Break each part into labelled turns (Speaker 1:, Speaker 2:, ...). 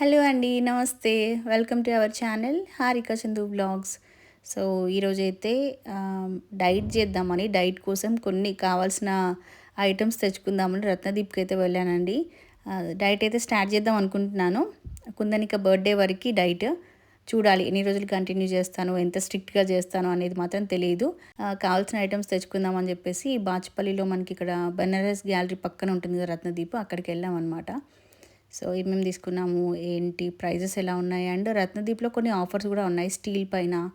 Speaker 1: Hello అండి నమస్తే. Welcome to our channel Harika Chandu blogs. So ఈరోజు అయితే డైట్ చేద్దామని డైట్ కోసం కొన్ని కావాల్సిన ఐటమ్స్ తెచ్చుకుందామని రత్నదీప్కి అయితే వెళ్ళానండి డైట్ అయితే స్టార్ట్ చేద్దాం అనుకుంటున్నాను. కుందనిక బర్త్డే వరకు డైట్. చూడాలి ఎన్ని రోజులు కంటిన్యూ చేస్తాను ఎంత స్ట్రిక్ట్గా చేస్తాను అనేది మాత్రం తెలియదు కావాల్సిన ఐటమ్స్ తెచ్చుకుందామని చెప్పేసి బాచుపల్లిలో మనకి ఇక్కడ బెనారస్ గ్యాలరీ పక్కన ఉంటుంది కదా రత్నదీప్ అక్కడికి వెళ్ళాం అనమాట సో ఏమేమి తీసుకున్నాము ఏంటి ప్రైజెస్ ఎలా ఉన్నాయి? అండ్ రత్నదీప్లో కొన్ని ఆఫర్స్ కూడా ఉన్నాయి. స్టీల్ పైన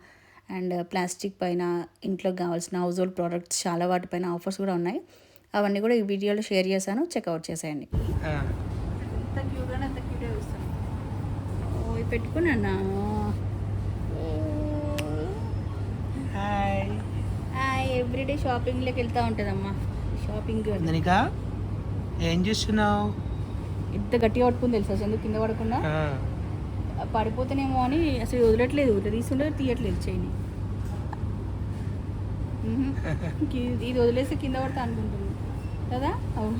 Speaker 1: అండ్ ప్లాస్టిక్ పైన ఇంట్లోకి కావాల్సిన హౌస్ హోల్డ్ ప్రోడక్ట్స్ చాలా వాటిపైన ఆఫర్స్ కూడా ఉన్నాయి. అవన్నీ కూడా ఈ వీడియోలో షేర్ చేశాను. చెక్అవుట్ చేసేయండి. పెట్టుకున్నా
Speaker 2: హాయ్.
Speaker 1: ఎవ్రీడే షాపింగ్లోకి వెళ్తూ ఉంటుందమ్మా. షాపింగ్
Speaker 2: ఏం చేస్తున్నావు?
Speaker 1: ఎంత గట్టిగా పట్టుకుని తెలుసా చందు కింద పడకుండా? పడిపోతేనేమో అని అసలు వదలట్లేదు తీసుకుంటే తీయట్లేదు. కి- ఇది వదిలేస్తే కింద పడతా అనుకుంటుంది. కదా? అవును.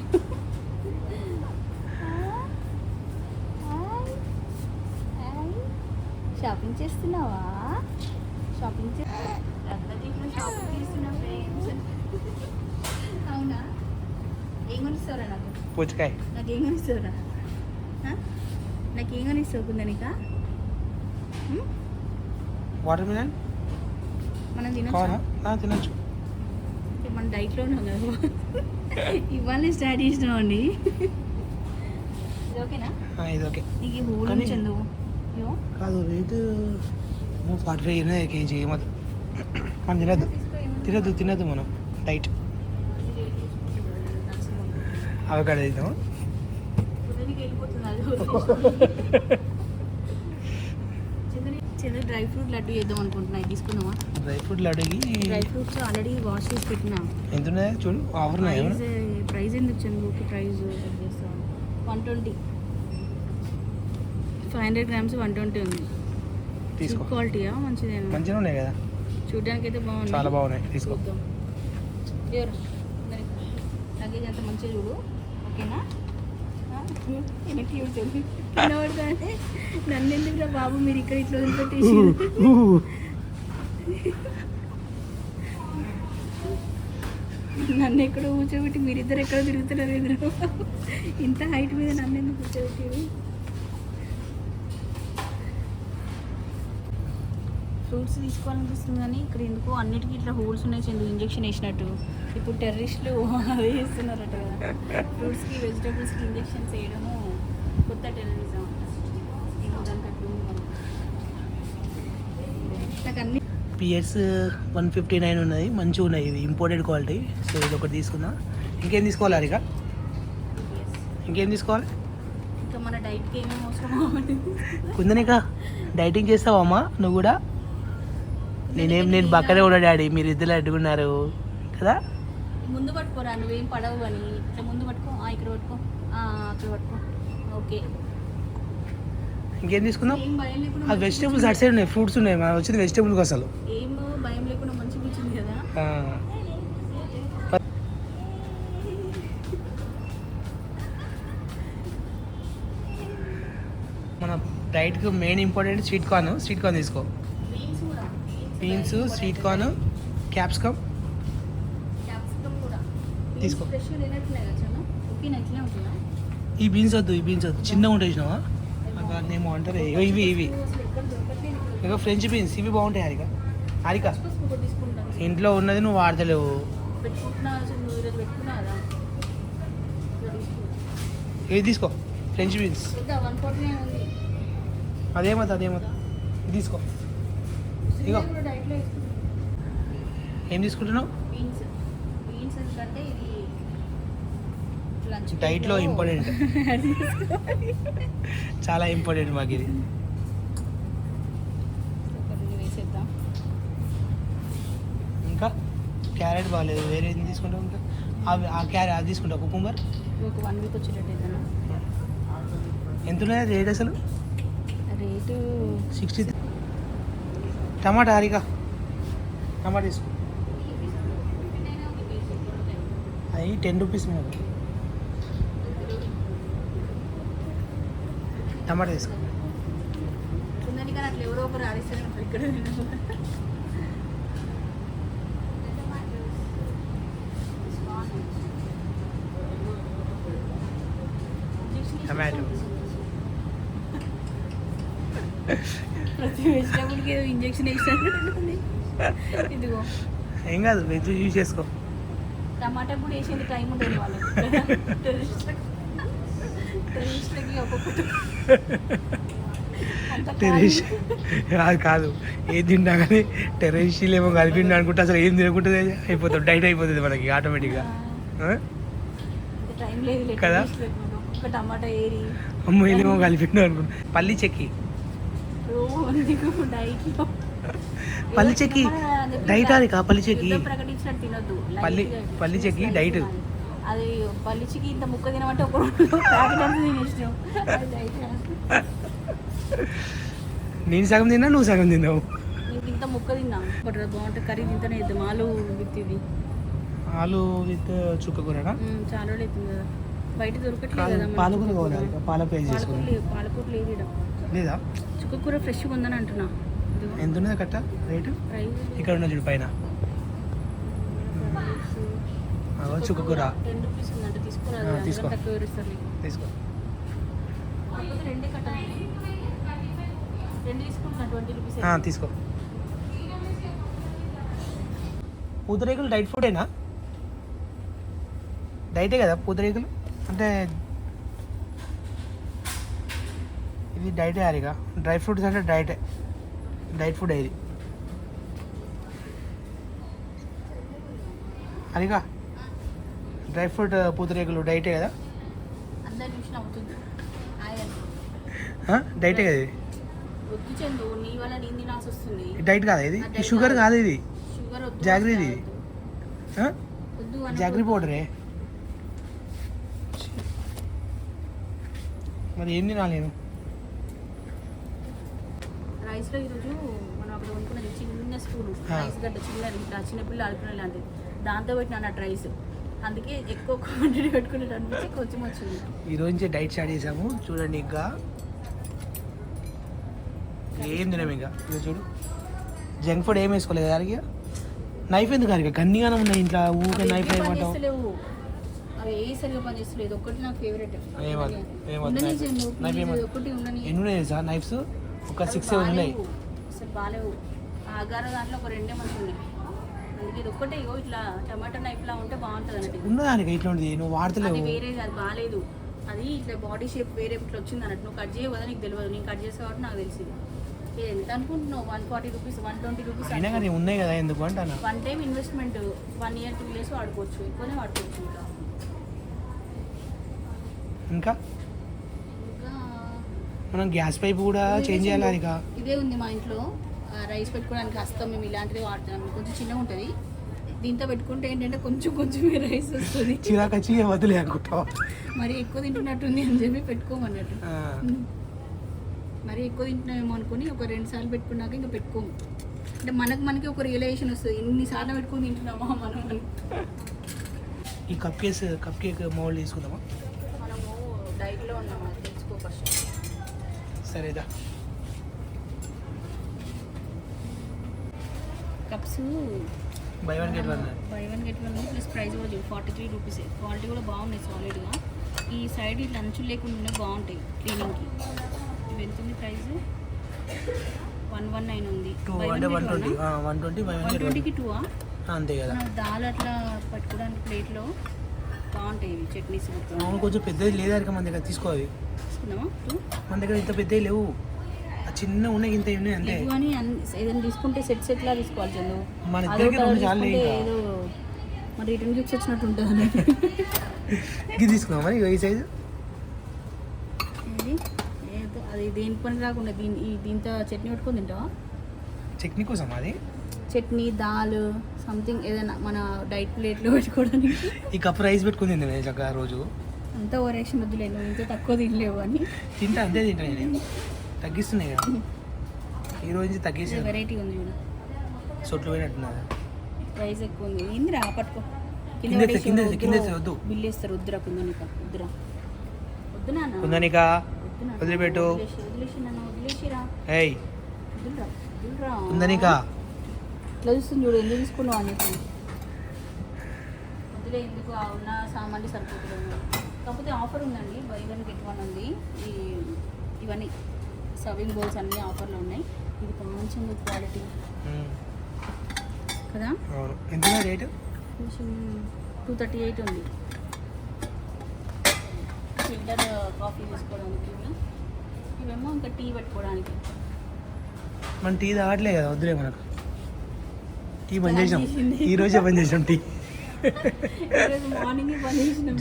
Speaker 1: షాపింగ్ చేస్తున్నావా? షాపింగ్ షాపింగ్ చేస్తున్నా ఫ్రెండ్స్. అవునా? ఏం కొనిస్తారా నాకు?
Speaker 2: పుచ్చకాయ.
Speaker 1: నాకేం కొనిస్తావురా ఆ? నాకేం కొనిస్తావు కుందనిక?
Speaker 2: Water melon?
Speaker 1: మనం తినొచ్చా?
Speaker 2: తినొచ్చు.
Speaker 1: మన డైట్లో ఉన్నాం కదా ఇవాళ స్టార్ట్ చేసినామండి ఇది ఓకేనా?
Speaker 2: ఇది ఓకే.
Speaker 1: నీకు హోల్.
Speaker 2: కాదు ఫార్టీ ఫైవ్ కేజీ మనం తినద్దు. మనం. డైట్
Speaker 1: ఇది రేట్ చేసుకుంటుంది, నడుచుకుంటూ ఉంది.
Speaker 2: అవి కాడ తిందాం
Speaker 1: కుందనికి వెళ్ళిపోతుంది అది వదిలేసి. చంద్రు చంద్రు డ్రై ఫ్రూట్ లడ్డు చేద్దాం అనుకుంటున్నా. తీసుకుందామా?
Speaker 2: డ్రై ఫ్రూట్లు అడిగి
Speaker 1: డ్రై ఫ్రూట్స్ ఆల్రెడీ వాష్ చేసి పెట్టినా.
Speaker 2: ఎంత ఉన్నాయి చూడు ఆఫర్
Speaker 1: ఎందుకు వచ్చింది okay price one twenty. Five hundred grams one twenty ఉంది.
Speaker 2: తీసుకో.
Speaker 1: క్వాలిటీయా మంచిదేనా?
Speaker 2: మంచిగా ఉన్నాయి కదా?
Speaker 1: చూడడానికి అయితే బాగుంది
Speaker 2: చాలా బాగున్నాయి. తీసుకో.
Speaker 1: లగేజ్ అంత మంచిగా చూడు. ఓకేనా? వెనక్కి చూస్తుంది కింద నన్ను బాబు మీరు ఇక్కడ ఇట్లా వదిలిపెట్టేసి నన్ను ఎక్కడ కూర్చోబెట్టి మీరిద్దరు ఎక్కడ తిరుగుతున్నారు ఎదురు? ఇంత హైట్ మీద నన్ను ఎందుకు కూర్చోబెట్టారు ఫ్రూట్స్ తీసుకోవాలనిపిస్తుంది కానీ ఇక్కడ ఎందుకో అన్నిటికీ ఇట్లా హోల్స్ ఉన్నాయి చందు ఇంజెక్షన్ వేసినట్టు. ఇప్పుడు టెర్రరిస్టులు అదే చేస్తున్నారట కదా. ఫ్రూట్స్కి వెజిటేబుల్స్కి ఇంజెక్షన్స్ వేయడము కొత్త టెర్రరిజం. అన్ని
Speaker 2: పిఎస్ వన్ ఫిఫ్టీ నైన్ ఉన్నది మంచిగా ఉన్నాయి ఇవి ఇంపోర్టెడ్ క్వాలిటీ సో ఇది ఒకటి తీసుకుందాం. ఇంకేం తీసుకోవాలి హరిక ఇంకేం తీసుకోవాలి?
Speaker 1: ఇంకా మన డైట్కి ఏమేమి అవన్నీ
Speaker 2: కుందనిక డైటింగ్ చేస్తావమ్మా నువ్వు కూడా? నేనేం నేను పక్కనే ఉన్నా డాడీ మీరు ఇద్దరు అడ్డుకున్నారు కదా?
Speaker 1: ముందు పట్టుకోరా నువ్వేం పడవు అని. ఇట్లా ముందు పట్టుకో. ఆ, ఇక్కడ పట్టుకో. ఆ, అక్కడ పట్టుకో. ఓకే.
Speaker 2: ఇంకేం తీసుకుందాం అది వెజిటేబుల్స్ అటు సైడ్ ఉన్నాయి ఫ్రూట్స్ ఉన్నాయి మనం వచ్చింది వెజిటేబుల్స్ అసలు.
Speaker 1: ఏం భయం లేకుండా మంచిగా కూర్చుంది కదా.
Speaker 2: ఆ, మన డైట్కి main important sweet corn sweet corn తీసుకో.
Speaker 1: Beans
Speaker 2: sweet corn capsicum. తీసుకో. ఈ బీన్స్ వద్దు ఈ బీన్స్ వద్దు. చిన్నగా ఉంటాయి దాన్ని ఏమో అంటారు ఇవి ఇవి ఇక ఫ్రెంచ్ బీన్స్ ఇవి బాగుంటాయి హారిక. హారిక. ఇంట్లో ఉన్నది నువ్వు వాడతలేవు.
Speaker 1: తీసుకో.
Speaker 2: ఇవి తీసుకో ఫ్రెంచ్ బీన్స్ అదేమవుతుంది అదేమవుతుంది ఇది తీసుకో. ఇగో. ఏం తీసుకుంటున్నావు? డైట్లో ఇంపార్టెంట్ చాలా ఇంపార్టెంట్ మాకు ఇది. ఇంకా క్యారెట్ బాగాలేదు. వేరే ఏం తీసుకుంటావు ఇంకా? అవి ఆ క్యారెట్ అది తీసుకుంటావు కుకుంబర్?
Speaker 1: ఒక వన్ వీక్ వచ్చేటట్టు
Speaker 2: ఎంత ఉన్నది రేట్ అసలు?
Speaker 1: రేటు
Speaker 2: సిక్స్టీ టమాటా హారిక టమాటా తీసుకో. అవి టెన్ రూపీస్ మీద. టమాటా తీసుకో. టమాటో.
Speaker 1: ప్రతి వెజిటబుల్కి ఏదో ఇంజక్షన్ వేసినట్టు ఇదిగో.
Speaker 2: ఏం కాదు వెజ్ యూజ్ చేసుకో.
Speaker 1: టమాటా కూడా వేసేది టైం ఉండదు వాళ్ళకి. ఒక్కొక్కటి.
Speaker 2: టెర్రరిస్ట్ అది కాదు. ఏం తింటా కానీ టెర్రరిస్టులు ఏమో కలిపిండు అనుకుంటే అసలు ఏం తినకుంటుంది అయిపోతుంది. డైట్ అయిపోతుంది మనకి ఆటోమేటిక్గా. కదా?
Speaker 1: ఒక్కొక్క టమాటా ఏరి.
Speaker 2: అమ్మో ఏమో కలిపిండు అనుకుంటా. పల్లి చెక్కి.
Speaker 1: రోజు డైట్లో
Speaker 2: పల్లి చెక్కి డైట్ అది కా పల్లి చెక్కి
Speaker 1: యుద్ధం ప్రకటించినట్టు తినొద్దు.
Speaker 2: పల్లి-
Speaker 1: Light గా
Speaker 2: పల్లి చెక్కి
Speaker 1: just
Speaker 2: diet.
Speaker 1: తినాలి. అది పల్లి చెక్కి ఇంత ముక్క తినమంటే ఒక డైట్ కాదు.
Speaker 2: నేను సగం తిన్నా నువ్వు సగం తిన్నావు.
Speaker 1: నీకు ఇంత ముక్క తిన్నాం. బట్ అది బాగుంటుంది. కర్రీ తింటేనే ఇద్దాం. ఆలు విత్ ఇది
Speaker 2: ఆలు విత్ చుక్క కూరనా?
Speaker 1: మ్మ్, చాలా రోజులు అవుతుంది కదా. బయట దొరకట్లేదు
Speaker 2: కాదు, పాలకూర. కావాలి
Speaker 1: పాలకూర
Speaker 2: చేసుకుని
Speaker 1: లేదు. పాలకూర లేదు ఈడ. చుక్కకూర ఫ్రెష్గా ఉందని అంటున్నా.
Speaker 2: ఎంత ఉన్నది కట్ట? రేటు? ఇక్కడ ఉన్న చూడు పైన. అగో చుక్క కూర.
Speaker 1: టెన్ రూపీస్ ఉందంటే. తీసుకోరాదు
Speaker 2: ఆ, తీసుకో. తీసుకో. తీసుకో. పూతరేకులు డైట్ ఫుడేనా డైటే కదా పూతరేకులు? అంటే ఇది డైటే హరిగా డ్రై ఫ్రూట్స్ అంటే డైటే. డైట్ ఫుడ్ ఇది. హరిగా డ్రై ఫ్రూట్ పూతరేకులు డైటే కదా? డైటే కదా ఇది? డైట్ కాదా ఇది? షుగర్ కాదు. ఇది. జాగ్రత్త ఇది. జాగ్రీ పౌడరే? మరి ఏం తినాలి నేను?
Speaker 1: రైస్లో ఈరోజు మనం అక్కడ కొనుక్కున్నది చిన్న స్పూన్. రైస్ గడ్డ చిన్న ఇట్లా చిన్నపిల్ల అలుకునే లాంటిది. దాంతో పెట్టిన అన్నట్టు రైస్ అందుకే ఎక్కువ క్వాంటిటీ పెట్టుకునేది అనిపించి కొంచెం వచ్చింది.
Speaker 2: ఈ రోజు నుంచి డైట్ స్టార్ట్ చేసాము. చూడండి ఇంకా. ఏం తినాము ఇంకా. ఇక చూడు. జంక్ ఫుడ్ ఏం వేసుకోలేదు దానికి నైఫ్ ఎందుకు అరిగా గన్నిగానే ఉన్నాయి ఇంట్లో. ఊరికే నైఫ్ ఏమంటావు? నైఫ్-
Speaker 1: చందు,
Speaker 2: నైఫ్
Speaker 1: ఉండని
Speaker 2: ఎన్ని ఉన్నాయి తెలుసా? నైఫ్స్ ఒక సిక్స్ సెవెన్ ఉన్నాయి.
Speaker 1: అసలు బాలేవు ఆ అగార దాంట్లో ఒక రెండే మంది ఉన్నాయి. అందుకే ఇది ఒక్కటే ఇగో ఇట్లా టమాటా నైఫ్ లా ఉంటే బాగుంటుంది అన్నట్టు.
Speaker 2: ఉన్నదానికి ఇట్లాంటిది? నువ్వు
Speaker 1: అది
Speaker 2: వాడతలేవు
Speaker 1: వేరేది అది బాగాలేదు. అది ఇట్లా బాడీ షేప్ వేరే ఇట్లా వచ్చింది అన్నట్టు. నువ్వు కట్ చేయవు కదా నీకు తెలియదు. నేను కట్ చేసే కాబట్టి నాకు తెలిసింది. ఎంత అనుకుంటున్నావు? One forty rupees one twenty rupees
Speaker 2: అయినా కానీ ఉన్నాయి కదా ఎందుకు అంటాను?
Speaker 1: One time investment one year two years వాడుకోవచ్చు. ఎక్కువనే వాడుకోవచ్చు ఇంకా.
Speaker 2: ఇంకా? మనం గ్యాస్ పైప్ కూడా చేంజ్ చేయాలి ఇక
Speaker 1: ఇదే ఉంది మా ఇంట్లో. రైస్ పెట్టుకోవడానికి హస్తం మేము ఇలాంటిది వాడుతున్నాం. కొంచెం చిన్నగా ఉంటుంది. దీంతో పెట్టుకుంటే ఏంటంటే కొంచెం కొంచెమే రైస్ వస్తుంది.
Speaker 2: చిరాకు వచ్చి వదిలే అనుకుంటావా?
Speaker 1: మరి ఎక్కువ తింటున్నట్టుంది అని చెప్పి పెట్టుకోమన్నట్టు. మరి ఎక్కువ తింటున్నామేమో అనుకుని ఒక రెండు సార్లు పెట్టుకున్నాక ఇంకా పెట్టుకోము. అంటే మనకు మనకి ఒక రియలైజేషన్ వస్తుంది. ఇన్నిసార్లు పెట్టుకొని తింటున్నామా మనం అని.
Speaker 2: ఈ cup case cup cake mould తీసుకుందామా
Speaker 1: మనము డైట్లో ఉన్నాం
Speaker 2: సరేదా
Speaker 1: cups.
Speaker 2: Buy one get one
Speaker 1: buy one get one plus price కూడా చూడు ఫార్టీ త్రీ రూపీస్ క్వాలిటీ కూడా బాగున్నాయి సాలిడ్గా ఈ సైడ్ ఇట్లా అంచులు లేకుండా బాగుంటాయి క్లీనింగ్కి ఇవి ఎంత ఉంది ప్రైస్ వన్ వన్ నైన్ ఉంది.
Speaker 2: వన్
Speaker 1: ట్వంటీకి టూ
Speaker 2: అంతే కదా.
Speaker 1: దాల్ అట్లా పట్టుకోవడానికి ప్లేట్లో బాగుంటాయి ఇవి చట్నీస్
Speaker 2: అవును కొంచెం పెద్దది లేదా ఇక మన దగ్గర తీసుకోవాలి మన దగ్గర ఇంత పెద్దవి లేవు. చిన్న ఉన్నాయి ఇంత ఉన్నాయి అంతే.
Speaker 1: అన్- ఏదైనా తీసుకుంటే సెట్ సెట్ లా తీసుకోవాలి చందు.
Speaker 2: మన ఇద్దరికి రెండు చాలు
Speaker 1: ఏదో మరి రిటర్న్ గిఫ్ట్స్ వచ్చినట్టు ఉంటుంది
Speaker 2: ఇది తీసుకున్నాం మరి ఈ సైజు
Speaker 1: అది దేని పని రాకుండా దీని దీంతో చట్నీ పెట్టుకొని తింటావా?
Speaker 2: చట్నీ కోసం అది?
Speaker 1: చట్నీ దాల్ సంథింగ్ ఏదైనా మన డైట్ ప్లేట్లో పెట్టుకోవడానికి.
Speaker 2: ఈ కప్ రైస్ పెట్టుకుని తింది రోజు.
Speaker 1: అంత ఓవర్ యాక్షన్ వద్దులే నువ్వు ఇంత తక్కువ తినలేవు అని.
Speaker 2: తింటా అంతే తింటా నేను. తగ్గిస్తున్నాయి కదా. ఈ రోజు నుంచి తగ్గేసి
Speaker 1: వెరైటీ ఉంది చూడు.
Speaker 2: సొట్లు పోయినట్టున్నది
Speaker 1: ప్రైస్ ఎక్కువ ఉంది. ఏందిరా పట్టుకో. కింద
Speaker 2: కింద
Speaker 1: వద్దు.
Speaker 2: ఎత్తు, వద్దు.
Speaker 1: బిల్ వేస్తారు వద్దురా కుందనిక వద్దురా. వద్దు నాన్న.
Speaker 2: కుందనిక. వదిలిపెట్టు.
Speaker 1: వదిలేసి నన్ను వదిలేసిరా.
Speaker 2: ఏయ్.
Speaker 1: వదిలిరా వదిలిరా.
Speaker 2: ఉందనికా
Speaker 1: ఇట్లా చూస్తుంది చూడు ఎందుకు తీసుకున్నావు అని చెప్పి. వదిలే ఎందుకు? ఆ ఉన్న సామాన్లు సరిపోతుంది కాకపోతే ఆఫర్ ఉందండి బై వన్ గెట్ వన్ ఉంది ఈ ఇవన్నీ సర్వింగ్ బౌల్స్ అన్నీ ఆఫర్లో ఉన్నాయి. ఇది కొంచెం క్వాలిటీ కదా?
Speaker 2: అవును. ఎంత రేటు?
Speaker 1: కొంచెం టూ థర్టీ ఎయిట్ ఉంది. ఫిల్టర్ కాఫీ తీసుకోవడానికి ఇవి ఇవేమో ఇంకా టీ పెట్టుకోవడానికి.
Speaker 2: మన టీ తాగట్లే కదా వద్దులే మనకు. టీ బంద్ చేసాం. ఈ రోజే బంద్ చేసాం టీ.
Speaker 1: ఈరోజు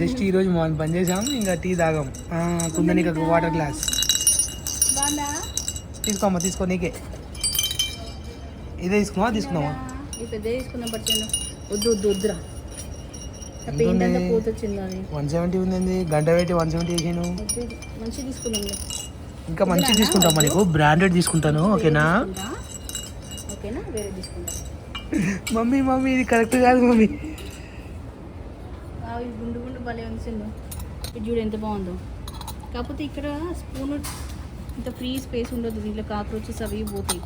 Speaker 2: జస్ట్ ఈ రోజు మార్నింగ్ బంద్ చేసాం ఇంకా టీ తాగాం. కుందనికి? ఒక వాటర్ గ్లాస్ తీసుకోమ్మా తీసుకో నీకే. ఇదే తీసుకున్నావా తీసుకున్నావా?
Speaker 1: వద్దు వద్దు వద్దురా.
Speaker 2: వన్ సెవెంటీ ఉంది గంట పెట్టి వన్ సెవెంటీ వేసాను ఇంకా మంచి తీసుకుంటాం నీకు? బ్రాండెడ్ తీసుకుంటాను ఓకేనా.
Speaker 1: ఓకేనా? వేరే తీసుకుంటా.
Speaker 2: మమ్మీ మమ్మీ ఇది కరెక్ట్ కాదు మమ్మీ.
Speaker 1: గుండు గుండు భలే ఉంచిండు ఇది చూడు ఎంత బాగుందో. కాకపోతే ఇక్కడ స్పూన్ ఇంత ఫ్రీ స్పేస్ ఉండదు. దీంట్లో కాక్రోచెస్ అవి పోతాయి.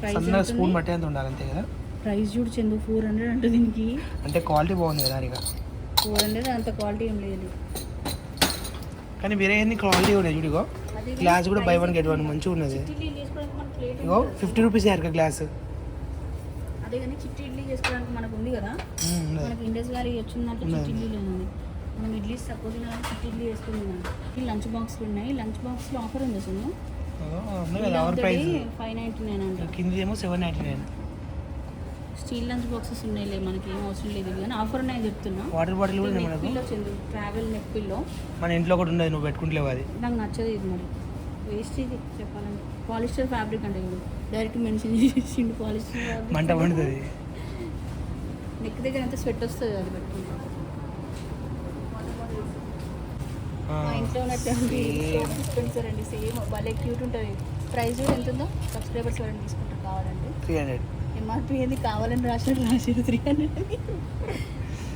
Speaker 1: ప్రైస్
Speaker 2: స్పూన్ బట్టే అంత ఉండాలి అంతే కదా?
Speaker 1: ప్రైస్ చూడు చందు ఫోర్ హండ్రెడ్ అంటే దీనికి.
Speaker 2: అంటే క్వాలిటీ బాగుంది కదా ఇక
Speaker 1: ఫోర్ హండ్రెడ్ అంత క్వాలిటీ ఏం లేదు.
Speaker 2: కానీ వేరే అన్ని క్వాలిటీ ఉన్నాయి చూడిగో గ్లాస్ కూడా బై వన్ గెట్ వన్ మంచిగా ఉన్నది. ఇగో ఫిఫ్టీ రూపీస్ యారు గ్లాస్
Speaker 1: అదే కానీ చిట్టి ఇడ్లీ చేసుకోవడానికి మనకు ఉంది కదా. మనకి ఇండస్ గారి వచ్చిందంటే. చిట్టి ఇడ్లీలో ఉంది మనం ఇడ్లీ సపోజ్ చిట్టి ఇడ్లీ వేసుకున్నాం ఈ లంచ్ బాక్స్లు ఉన్నాయి. లంచ్ బాక్స్లో ఆఫర్ ఉంది
Speaker 2: ప్రైస్
Speaker 1: ఫైవ్ నైంటీ నైన్ అంట.
Speaker 2: కింది ఏమో seven ninety nine.
Speaker 1: Steel lunch boxes ఉన్నాయిలే మనకి ఏం అవసరం లేదు కానీ ఆఫర్ ఉన్నాయి చెప్తున్నా.
Speaker 2: వాటర్ బాటిల్ కూడా మనకు
Speaker 1: పిల్లో చెందు ట్రావెల్ నెక్ పిల్లో
Speaker 2: మన ఇంట్లో కూడా ఉండదు నువ్వు పెట్టుకుంటలేవు అది.
Speaker 1: నాకు నచ్చదు ఇది మరి. వేస్ట్ ఇది చెప్పాలంటే. పాలిస్టర్ ఫ్యాబ్రిక్ అంటే ఇప్పుడు డైరెక్ట్ మెన్షన్ చేసిండు పాలిస్టర్
Speaker 2: మంట పండుతుంది.
Speaker 1: నెక్ దగ్గర ఎంత స్వెట్ వస్తుంది అది పెట్టుకుంటే మా ఇంట్లో ఉన్నటువంటి
Speaker 2: same.
Speaker 1: డిస్పెన్సర్ అండి సేమ్. భలే క్యూట్ ఉంటుంది. ప్రైస్ కూడా ఎంత ఉందో సబ్స్క్రైబర్స్ ఎవరైనా తీసుకుంటారు కావాలంటే.
Speaker 2: Three hundred.
Speaker 1: ఎంఆర్పి ఏంది కావాలని త్రీ హండ్రెడ్.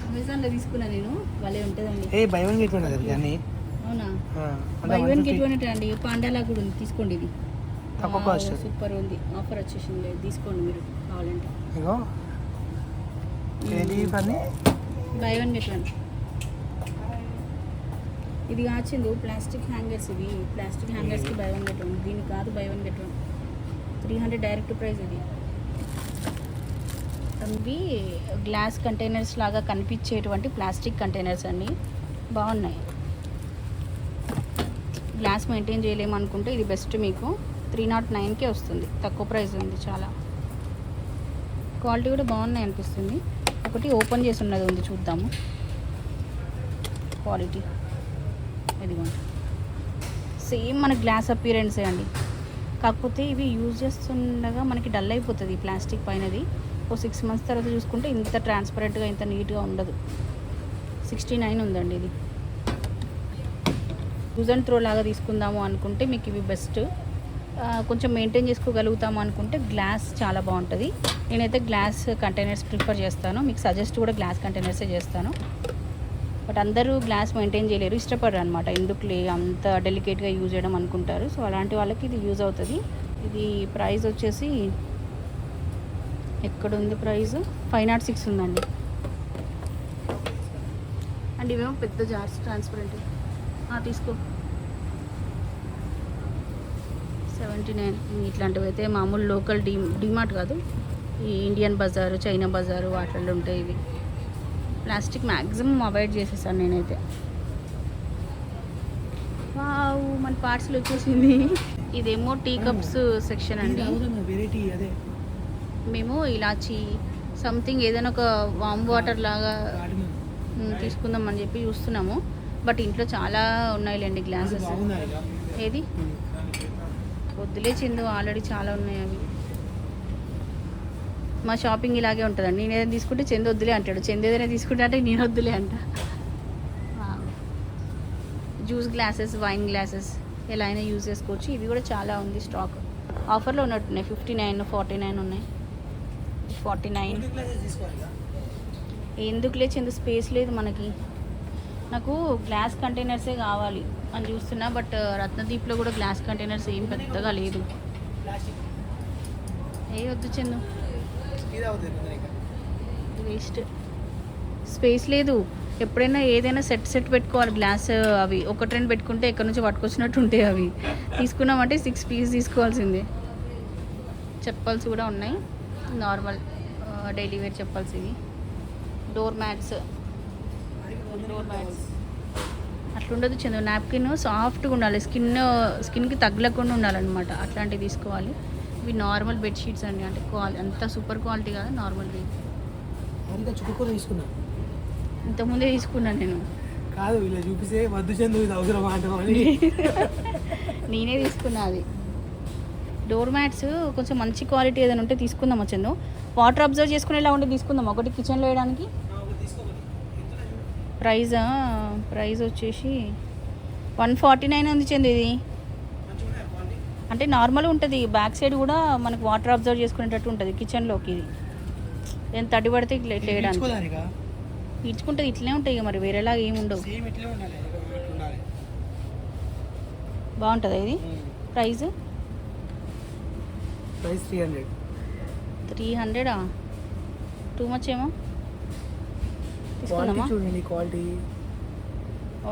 Speaker 1: అమెజాన్లో తీసుకున్నా నేను. భలే ఉంటుందండి.
Speaker 2: ఏ బై వన్ గెట్ వన్
Speaker 1: అవునా? బై వన్
Speaker 2: 150
Speaker 1: గెట్ వన్ అండి పాండాలా కూడా ఉంది. తీసుకోండి ఇది.
Speaker 2: తక్కువ కాస్ట్
Speaker 1: సూపర్ ఉంది. ఆఫర్ వచ్చేసింది. తీసుకోండి మీరు కావాలంటే.
Speaker 2: ఇగో ఏది పని
Speaker 1: బై వన్ గెట్ వన్ ఇది కాచింది ప్లాస్టిక్ హ్యాంగర్స్ ఇవి. ప్లాస్టిక్ హ్యాంగర్స్కి బై వన్ గెట్ వన్ దీనికి కాదు buy one get one three hundred direct price ఇది. ఇవి గ్లాస్ కంటైనర్స్ లాగా కనిపించేటువంటి ప్లాస్టిక్ కంటైనర్స్ అండి. బాగున్నాయి. గ్లాస్ మెయింటైన్ చేయలేము అనుకుంటే ఇది బెస్ట్ మీకు. త్రీ నాట్ నైన్కే వస్తుంది. తక్కువ ప్రైస్ ఉంది చాలా. క్వాలిటీ కూడా బాగున్నాయి అనిపిస్తుంది. ఒకటి ఓపెన్ చేసి ఉన్నది ఉంది చూద్దాము. క్వాలిటీ. ఇదిగోండి సేమ్ మన గ్లాస్ అపీరెన్సే అండి. కాకపోతే ఇవి యూజ్ చేస్తుండగా మనకి డల్ అయిపోతుంది ప్లాస్టిక్ పైనది. ఓ సిక్స్ మంత్స్ తర్వాత చూసుకుంటే ఇంత ట్రాన్స్పరెంట్గా ఇంత నీట్గా ఉండదు. సిక్స్టీ నైన్ ఉందండి ఇది. యూజ్ అండ్ త్రో లాగా తీసుకుందాము అనుకుంటే మీకు ఇవి బెస్ట్. కొంచెం మెయింటైన్ చేసుకోగలుగుతాము అనుకుంటే గ్లాస్ చాలా బాగుంటుంది. నేనైతే గ్లాస్ కంటైనర్స్ ప్రిఫర్ చేస్తాను. మీకు సజెస్ట్ కూడా గ్లాస్ కంటైనర్సే చేస్తాను. బట్ అందరూ గ్లాస్ మెయింటైన్ చేయలేరు. ఇష్టపడరు అనమాట ఎందుకులే? అంత డెలికేట్గా యూజ్ చేయడం అనుకుంటారు. సో అలాంటి వాళ్ళకి ఇది యూజ్ అవుతుంది. ఇది ప్రైస్ వచ్చేసి ఎక్కడుంది ప్రైస్ ఫైవ్ నాట్ సిక్స్ ఉందండి. అండ్ ఇవేమో పెద్ద జార్స్ ట్రాన్స్పరెంట్ తీసుకో. సెవెంటీ నైన్ ఇట్లాంటివి అయితే మామూలు లోకల్ డీ డిమార్ట్ కాదు. ఈ ఇండియన్ బజారు చైనా బజారు వాటిల్లో ఉంటాయి ఇవి. ప్లాస్టిక్ మ్యాక్సిమం అవాయిడ్ చేసేసాను నేనైతే. వావ్ మన పార్సల్ వచ్చేసింది. ఇదేమో టీ కప్స్ సెక్షన్ అండి. మేము ఇలాచి సంథింగ్ ఏదైనా ఒక వామ్ వాటర్ లాగా తీసుకుందాం అని చెప్పి చూస్తున్నాము. బట్ ఇంట్లో చాలా ఉన్నాయిలేండి గ్లాసెస్. ఏది? వద్దులే చిందు ఆల్రెడీ చాలా ఉన్నాయి అవి మా షాపింగ్ ఇలాగే ఉంటుందండి. నేను ఏదైనా తీసుకుంటే చందు వద్దులే అంటాడు. చందు ఏదైనా తీసుకుంటే అంటే నేను వద్దులే అంట. జ్యూస్ గ్లాసెస్ వైన్ గ్లాసెస్ ఎలా అయినా యూజ్ చేసుకోవచ్చు. ఇవి కూడా చాలా ఉంది స్టాక్ ఆఫర్లో ఉన్నట్టున్నాయి. ఫిఫ్టీ నైన్ ఫార్టీ నైన్ ఉన్నాయి ఫార్టీ నైన్ ఎందుకులే చందు? స్పేస్ లేదు మనకి. నాకు గ్లాస్ కంటైనర్సే కావాలి. అని చూస్తున్నా బట్ రత్నదీప్లో కూడా గ్లాస్ కంటైనర్స్ ఏం పెద్దగా లేదు. ఏ వద్దు చెందు. వేస్ట్ స్పేస్ లేదు. ఎప్పుడైనా ఏదైనా సెట్ సెట్ పెట్టుకోవాలి. గ్లాస్ అవి ఒకటి రెండు పెట్టుకుంటే ఎక్కడి నుంచి పట్టుకొచ్చినట్టు ఉంటాయి అవి. తీసుకున్నామంటే సిక్స్ పీస్ తీసుకోవాల్సిందే. చెప్పల్స్ కూడా ఉన్నాయి. నార్మల్ డైలీ వేర్ చెప్పల్స్ ఇవి. డోర్ మ్యాట్స్ డోర్ మ్యాట్స్ అట్లుండదు చంద్ర నాప్కిన్ సాఫ్ట్గా ఉండాలి. స్కిన్ స్కిన్కి తగలకుండా ఉండాలన్నమాట. అట్లాంటివి తీసుకోవాలి. ఇవి నార్మల్ బెడ్షీట్స్ అండి. అంటే క్వాలి అంత సూపర్ క్వాలిటీ కాదు
Speaker 2: చుక్కకూర తీసుకున్నా.
Speaker 1: ఇంతకుముందే తీసుకున్నాను నేను.
Speaker 2: కాదు ఇలా చూపిస్తే వద్దు చందు ఇది అవసరం
Speaker 1: నేనే తీసుకున్నా అది. డోర్ మ్యాట్స్ కొంచెం మంచి క్వాలిటీ ఏదైనా ఉంటే తీసుకుందాం చందు? వాటర్ అబ్జర్వ్ చేసుకునేలా ఉంటే తీసుకుందాం ఒకటి కిచెన్లో వేయడానికి? ప్రైజ్? ప్రైస్ వచ్చేసి వన్ ఫార్టీ నైన్ ఉంది చందు ఇది. అంటే నార్మల్ ఉంటుంది. బ్యాక్ సైడ్ కూడా మనకు వాటర్ అబ్జర్వ్ చేసుకునేటట్టు ఉంటుంది కిచెన్లోకి. ఇది ఎంత తడి పడితే ఇట్లా ఇట్లా వేయడానికి ఇడ్చుకుంటుంది ఇట్లనే ఉంటాయి ఇక మరి. వేరేలా ఏమి ఉండవు. బాగుంటుందా ఇది? Price
Speaker 2: price three hundred.
Speaker 1: Three హండ్రెడా? Too much ఏమో?
Speaker 2: క్వాలిటీ చూడండి క్వాలిటీ.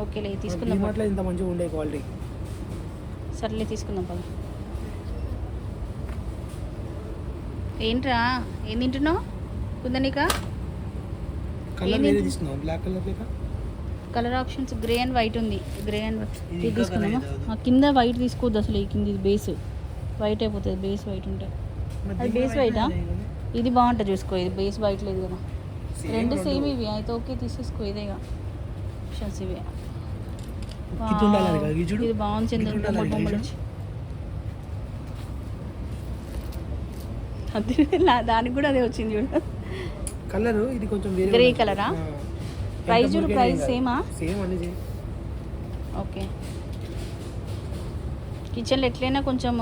Speaker 1: ఓకేలే తీసుకుందాం
Speaker 2: డిమార్ట్లో ఇంత మంచిగా ఉండే క్వాలిటీ.
Speaker 1: సర్లే తీసుకుందాం పద. ఏంట్రా ఏం తింటున్నావు? కుందనిక?
Speaker 2: కలర్
Speaker 1: ఏంది?
Speaker 2: బ్లాక్ కలర్ లేక
Speaker 1: colour options grey and white ఉంది. గ్రే అండ్
Speaker 2: ఇది.
Speaker 1: ఆ, కింద వైట్ తీసుకోవద్దు అసలు ఈ కింద ఇది బేస్. వైట్ అయిపోతుంది బేస్ వైట్ ఉంటే. అది బేస్ వైటా ఇది బాగుంటుంది చూసుకో ఇది బేస్ వైట్ లేదు కదా. రెండు సేమ్ ఇవి అయితే ఓకే తీసేసుకో ఇదేగా ఆప్షన్స్ ఇవే.
Speaker 2: ఇది
Speaker 1: బాగుంది చంద్ర. బొమ్మలు అదే దానికి కూడా అదే వచ్చింది చూడు.
Speaker 2: కలర్ ఇది కొంచెం వేరే?
Speaker 1: ఆ. Price
Speaker 2: ఎంత
Speaker 1: చూడు, ఆ?
Speaker 2: Same same
Speaker 1: okay. కిచెన్లో ఎట్లయినా కొంచెం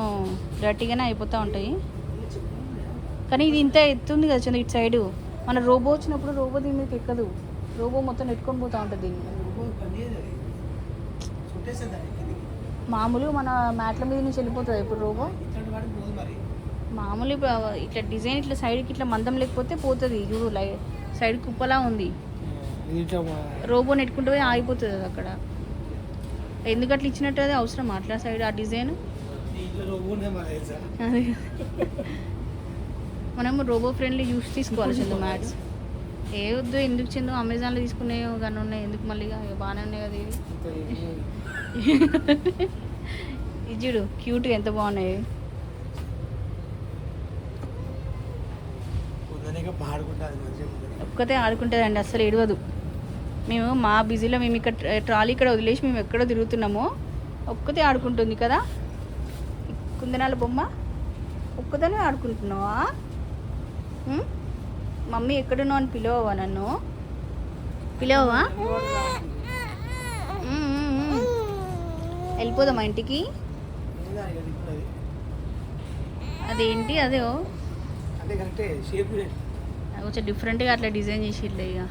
Speaker 1: డర్టీగానే అయిపోతూ ఉంటాయి. కానీ ఇది ఇంత ఎత్తుంది కదా చంద్ర ఇటు సైడు మన రోబో వచ్చినప్పుడు రోబో దీని మీదకి ఎక్కదు. రోబో మొత్తం నెట్టుకొని పోతూ ఉంటుంది దీన్ని. మామూలు మన మ్యాట్ల మీద నుంచి వెళ్ళిపోతుంది ఇప్పుడు రోబో? మామూలు ఇప్పుడు ఇట్లా డిజైన్ ఇట్లా సైడ్కి ఇట్లా మందం లేకపోతే పోతుంది. చూడు లై సైడ్ కుప్పలా ఉంది. రోబో నెట్టుకుంటూ పోయి ఆగిపోతుంది అది అక్కడ. ఎందుకు అట్లా ఇచ్చినట్టు అది అవసరం అట్లా సైడ్ ఆ డిజైన్? అదే. మనం రోబో ఫ్రెండ్లీ యూస్ తీసుకోవాలి చందు మ్యాట్స్ ఏ వద్దు ఎందుకు చందు? అమెజాన్లో తీసుకునే కానీ ఉన్నాయి ఎందుకు మళ్ళీ ఇక బాగానే ఉన్నాయి కదా ఇవి?
Speaker 2: ఇంత ఇది-
Speaker 1: ఇది చూడు క్యూట్ ఎంత బాగున్నాయి. ఒక్కతే ఆడుకుంటుందండి అస్సలు ఏడవదు. మేము మా బిజీలో మేము ఇక్కడ ట్ర- ట్రాలీ ఇక్కడ వదిలేసి మేము ఎక్కడో తిరుగుతున్నామో ఒక్కతే ఆడుకుంటుంది కదా? కుందనాల బొమ్మ? ఒక్కదానే ఆడుకుంటున్నావా? మమ్మీ ఎక్కడున్నావు అని పిలవవా నన్ను? పిలవవా. వెళ్ళిపోదామా ఇంటికి. అదేంటి? అదే కొంచెం డిఫరెంట్గా అట్లా డిజైన్ చేసిర్లే ఇక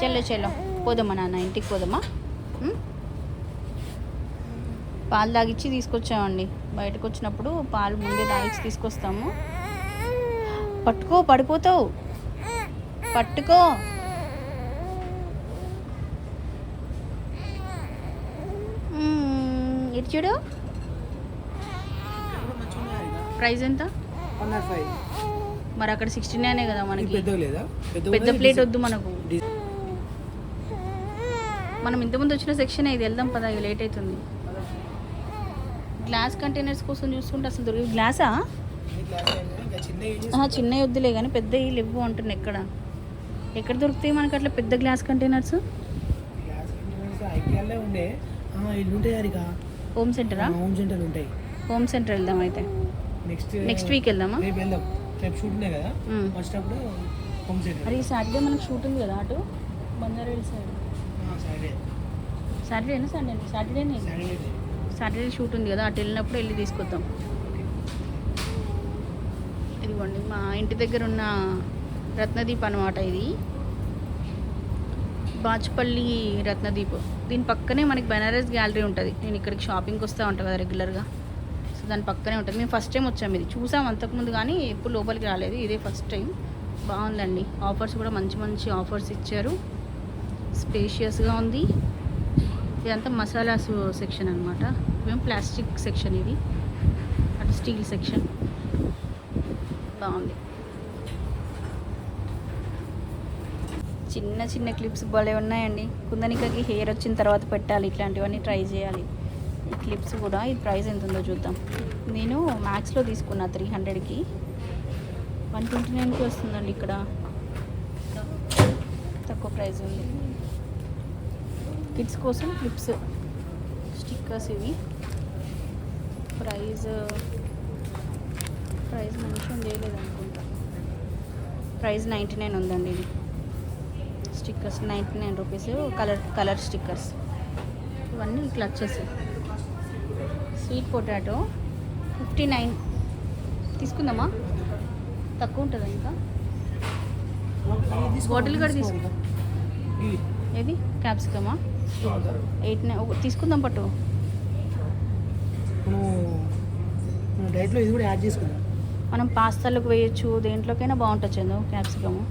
Speaker 1: చెల్లో చెల్లో పోదామా నాన్న? ఇంటికి పోదామా? పాలు తాగిచ్చి తీసుకొచ్చామండి. బయటకు వచ్చినప్పుడు పాలు ముందే తాగిచ్చి తీసుకొస్తాము. పట్టుకో పడిపోతావు. పట్టుకో. ఇటు చూడు. ప్రైస్ ఎంత? మరి అక్కడ సిక్స్టీ నైనే కదా మనకి. పెద్ద ప్లేట్ వద్దు మనకు. మనం ఇంతకుముందు వచ్చిన సెక్షన్ ఇది వెళ్దాం పదా లేట్ అవుతుంది. గ్లాస్ కంటైనర్స్ కోసం చూస్తుంటే అసలు దొరికి గ్లాసా?
Speaker 2: చిన్న
Speaker 1: వద్దులే కానీ పెద్దవి లేవు అంటున్నా ఎక్కడ? ఎక్కడ దొరుకుతాయి మనకి అట్లా పెద్ద గ్లాస్ కంటైనర్స్? హోమ్ సెంటరా?
Speaker 2: హోమ్ సెంటర్ ఉంటాయి.
Speaker 1: హోమ్ సెంటర్ వెళ్దాం అయితే.
Speaker 2: నెక్స్ట్
Speaker 1: నెక్స్ట్ వీక్ వెళ్దామా?
Speaker 2: రేపు వెళ్దాం. రేపు షూట్ ఉన్నాయి కదా.
Speaker 1: మ్మ్.
Speaker 2: వచ్చినప్పుడు హోమ్ సెంటర్.
Speaker 1: ఈ సాటర్డే మనకు షూట్ ఉంది కదా అటు? బంజారా సైడ్.
Speaker 2: సాటర్డే.
Speaker 1: సాటర్డేనా సండే? సాటర్డేనే.
Speaker 2: సాటర్డే
Speaker 1: సాటర్డే షూట్ ఉంది కదా అటు వెళ్ళినప్పుడు వెళ్ళి తీసుకొద్దాం. ఇదిగోండి మా ఇంటి దగ్గర ఉన్న రత్నదీప్ అనమాట ఇది. బాచుపల్లి రత్నదీప్. దీని పక్కనే మనకి బెనారస్ గ్యాలరీ ఉంటుంది. నేను ఇక్కడికి షాపింగ్కి వస్తూ ఉంటాను కదా రెగ్యులర్గా. సో దాని పక్కనే ఉంటుంది. మేము ఫస్ట్ టైం వచ్చాము ఇది. చూసాం అంతకుముందు కానీ ఎప్పుడు లోపలికి రాలేదు. ఇదే ఫస్ట్ టైం. బాగుందండి. ఆఫర్స్ కూడా మంచి మంచి ఆఫర్స్ ఇచ్చారు. స్పేషియస్గా ఉంది. ఇదంతా మసాలాస్ సెక్షన్ అనమాట మేము ప్లాస్టిక్ సెక్షన్ ఇది. అటు స్టీల్ సెక్షన్. బాగుంది. చిన్న చిన్న క్లిప్స్ భలే ఉన్నాయండి. కుందనికకి హెయిర్ వచ్చిన తర్వాత పెట్టాలి. ఇట్లాంటివన్నీ ట్రై చేయాలి. ఈ క్లిప్స్ కూడా. ఈ ప్రైస్ ఎంత ఉందో చూద్దాం. నేను మ్యాక్స్లో తీసుకున్నా త్రీ హండ్రెడ్కి. వన్ ట్వంటీ నైన్కి వస్తుందండి ఇక్కడ. తక్కువ ప్రైస్ ఉంది. కిడ్స్ కోసం క్లిప్స్ స్టిక్కర్స్ ఇవి. ప్రైస్ ప్రైస్ మెన్షన్ చేయలేదు అనుకుంటా ప్రైస్ నైంటీ నైన్ ఉందండి ఇది. Stickers ninety nine rupees colour colour stickers. ఇవన్నీ ఇట్లా వచ్చేసాయి స్వీట్ పొటాటో ఫిఫ్టీ నైన్. తీసుకుందామా? తక్కువ ఉంటుందా ఇంకా? బాటిల్ కూడా తీసుకో. ఏది? క్యాప్సికమా? ఎయిట్ నైన్ తీసుకుందాం పట్టు.
Speaker 2: మనం డైట్లో ఇది కూడా యాడ్ చేసుకుందాం.
Speaker 1: మనం పాస్తాలకు వేయచ్చు దేంట్లోకైనా బాగుంటుంది చందు క్యాప్సికము.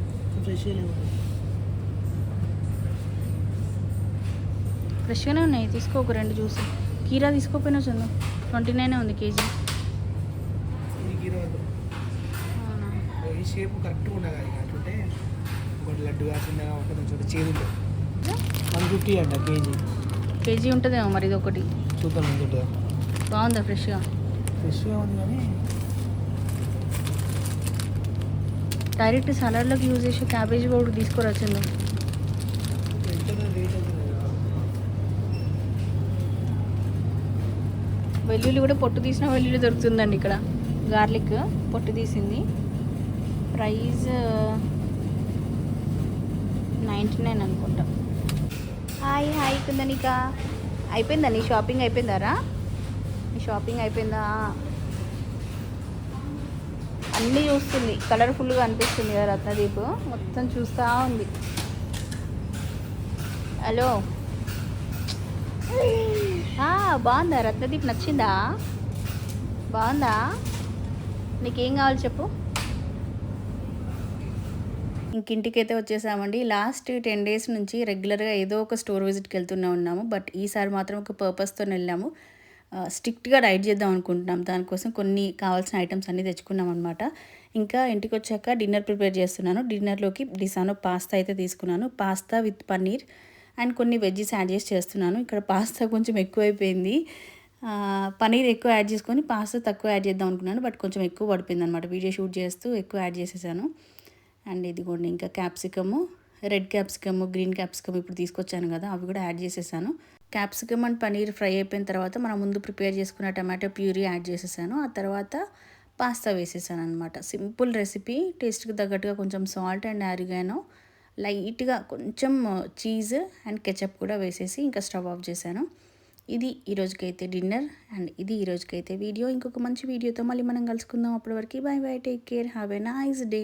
Speaker 1: ఫ్రెష్గానే ఉన్నాయి తీసుకో ఒక రెండు జ్యూస్. కీరా తీసుకోపోయినా చందు ట్వంటీ నైనే ఉంది కేజీ.
Speaker 2: ఈ షేప్ కరెక్ట్గా అది అట్లుంటే. ఒకటి లడ్డుగా చిన్నగా చూడండి చేదు ఉంటుంది వన్ ఫిఫ్టీ అంట కేజీ.
Speaker 1: కేజీ ఉంటుందేమో మరి ఇది ఒకటి
Speaker 2: చూద్దాం ఎంత ఉంటుందో
Speaker 1: బాగుందా ఫ్రెష్గా?
Speaker 2: ఫ్రెష్గా ఉంది కానీ
Speaker 1: డైరెక్ట్ సలాడ్లోకి యూజ్ చేసి క్యాబేజీ పౌడర్ తీసుకురొచ్చింది వెల్లుల్లి కూడా పొట్టు తీసిన వెల్లుల్లి దొరుకుతుందండి ఇక్కడ. గార్లిక్ పొట్టు తీసింది. ప్రైస్ నైంటీ నైన్ అనుకుంటా. Hi hi Kundanika. అయిపోయిందా నీ షాపింగ్ అయిపోయిందారా? నీ షాపింగ్ అయిపోయిందా? అన్నీ చూస్తుంది. కలర్ఫుల్గా అనిపిస్తుంది కదా రత్నదీప్. మొత్తం చూస్తూ ఉంది. హలో. బాగుందా? రత్నదీప్ నచ్చిందా? బాగుందా? నీకేం కావాలి చెప్పు. ఇంకింటికైతే వచ్చేసామండి. లాస్ట్ టెన్ డేస్ నుంచి రెగ్యులర్గా ఏదో ఒక స్టోర్ విజిట్కి వెళ్తూనే ఉన్నాము. బట్ ఈసారి మాత్రం ఒక పర్పస్తో వెళ్ళాము. స్ట్రిక్ట్గా డైట్ చేద్దాం అనుకుంటున్నాం. దానికోసం కొన్ని కావాల్సిన ఐటమ్స్ అన్నీ తెచ్చుకున్నాం అనమాట ఇంకా ఇంటికి వచ్చాక డిన్నర్ ప్రిపేర్ చేస్తున్నాను. డిన్నర్లోకి డిసానో పాస్తా అయితే తీసుకున్నాను. పాస్తా విత్ పన్నీర్ అండ్ కొన్ని వెజ్జెస్ యాడ్ చేసి చేస్తున్నాను. ఇక్కడ పాస్తా కొంచెం ఎక్కువైపోయింది. పనీర్ పన్నీర్ ఎక్కువ యాడ్ చేసుకొని పాస్తా తక్కువ యాడ్ చేద్దాం అనుకున్నాను. బట్ కొంచెం ఎక్కువ పడిపోయింది అనమాట వీడియో షూట్ చేస్తూ ఎక్కువ యాడ్ చేసేసాను. అండ్ ఇదిగోండి ఇంకా capsicum red capsicum green capsicum ఇప్పుడు తీసుకొచ్చాను కదా అవి కూడా యాడ్ చేసేసాను. క్యాప్సికమ్ అండ్ పనీర్ ఫ్రై అయిపోయిన తర్వాత మనం ముందు ప్రిపేర్ చేసుకున్న టమాటో ప్యూరీ యాడ్ చేసేసాను. ఆ తర్వాత పాస్తా వేసేసాను అనమాట సింపుల్ రెసిపీ టేస్ట్కి తగ్గట్టుగా కొంచెం సాల్ట్ అండ్ ఆరిగానో లైట్గా కొంచెం చీజ్ అండ్ కెచప్ కూడా వేసేసి ఇంకా స్టవ్ ఆఫ్ చేశాను. ఇది ఈరోజుకైతే డిన్నర్ అండ్ ఇది ఈరోజుకైతే వీడియో. ఇంకొక మంచి వీడియోతో మళ్ళీ మనం కలుసుకుందాం అప్పటి వరకు. Bye bye take care have a nice day.